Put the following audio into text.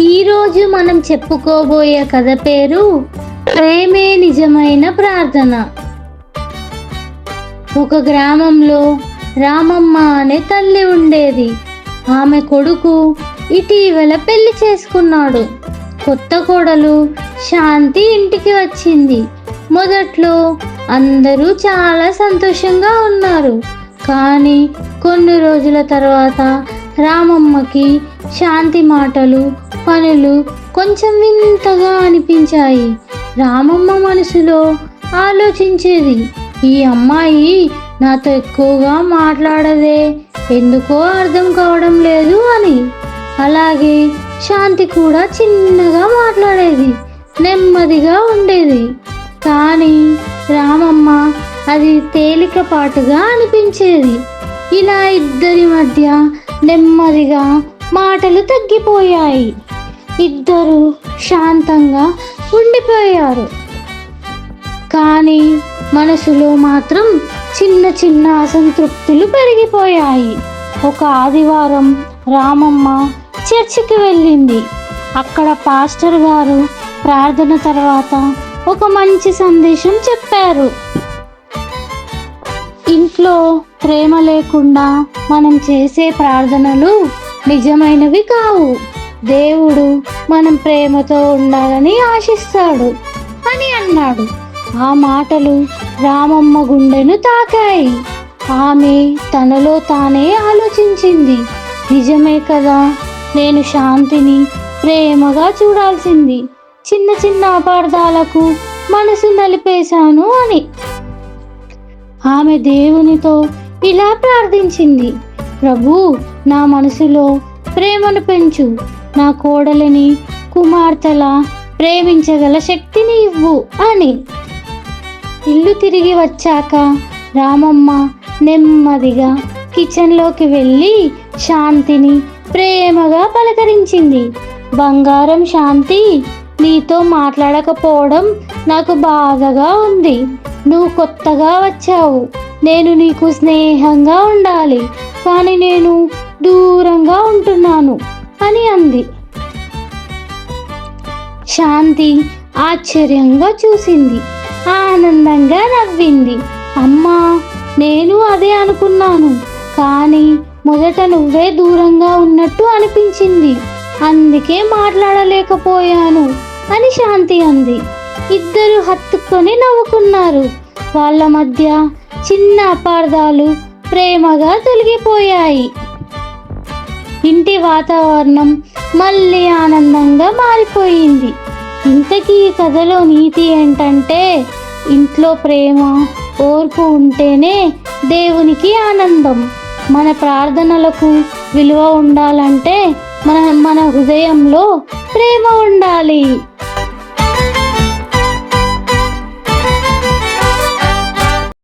ఈరోజు మనం చెప్పుకోబోయే కథ పేరు ప్రేమే నిజమైన ప్రార్థన. ఒక గ్రామంలో రామమ్మ అనే తల్లి ఉండేది. ఆమె కొడుకు ఇటీవల పెళ్ళి చేసుకున్నాడు. కొత్త కోడలు శాంతి ఇంటికి వచ్చింది. మొదట్లో అందరూ చాలా సంతోషంగా ఉన్నారు. కానీ కొన్ని రోజుల తర్వాత రామమ్మకి శాంతి మాటలు పనులు కొంచెం వింతగా అనిపించాయి. రామమ్మ మనసులో ఆలోచించేది ఈ అమ్మాయి నాతో ఎక్కువగా మాట్లాడదే ఎందుకో అర్థం కావడం లేదు అని. అలాగే శాంతి కూడా చిన్నగా మాట్లాడేది నెమ్మదిగా ఉండేది. తేలికపాటుగా అనిపించేది. ఇలా ఇద్దరి మధ్య నెమ్మదిగా మాటలు తగ్గిపోయాయి. ఇద్దరు శాంతంగా ఉండిపోయారు. కానీ మనసులో మాత్రం చిన్న చిన్న అసంతృప్తులు పెరిగిపోయాయి. ఒక ఆదివారం రామమ్మ చర్చికి వెళ్ళింది. అక్కడ పాస్టర్ గారు ప్రార్థన తర్వాత ఒక మంచి సందేశం చెప్పారు. ఇంట్లో ప్రేమ లేకుండా మనం చేసే ప్రార్థనలు నిజమైనవి కావు. దేవుడు మనం ప్రేమతో ఉండాలని ఆశిస్తాడు అని అన్నాడు. ఆ మాటలు రామమ్మ గుండెను తాకాయి. ఆమె తనలో తానే ఆలోచించింది. నిజమే కదా నేను శాంతిని ప్రేమగా చూడాల్సింది. చిన్న చిన్న అపార్థాలకు మనసు నలిపేశాను అని. ఆమె దేవునితో ఇలా ప్రార్థించింది ప్రభు నా మనసులో ప్రేమను పెంచు. నా కోడలిని కుమార్తెలా ప్రేమించగల శక్తిని ఇవ్వు అని. ఇల్లు తిరిగి వచ్చాక రామమ్మ నెమ్మదిగా కిచెన్లోకి వెళ్ళి శాంతిని ప్రేమగా పలకరించింది. బంగారం శాంతి నీతో మాట్లాడకపోవడం నాకు బాధగా ఉంది. నువ్వు కొత్తగా వచ్చావు. నేను నీకు స్నేహంగా ఉండాలి. కానీ నేను దూరంగా ఉంటున్నాను అని అంది. శాంతి ఆశ్చర్యంగా చూసింది. ఆనందంగా నవ్వింది. అమ్మా నేను అదే అనుకున్నాను. కానీ మొదట నువ్వే దూరంగా ఉన్నట్టు అనిపించింది. అందుకే మాట్లాడలేకపోయాను అని శాంతి అంది. ఇద్దరు హత్తుకొని నవ్వుకున్నారు. వాళ్ళ మధ్య చిన్న అపార్థాలు ప్రేమగా తొలగిపోయాయి. ఇంటి వాతావరణం మళ్ళీ ఆనందంగా మారిపోయింది. ఇంతకీ ఈ కథలో నీతి ఏంటంటే ఇంట్లో ప్రేమ ఓర్పు ఉంటేనే దేవునికి ఆనందం. మన ప్రార్థనలకు విలువ ఉండాలంటే మన మన హృదయంలో ప్రేమ ఉండాలి.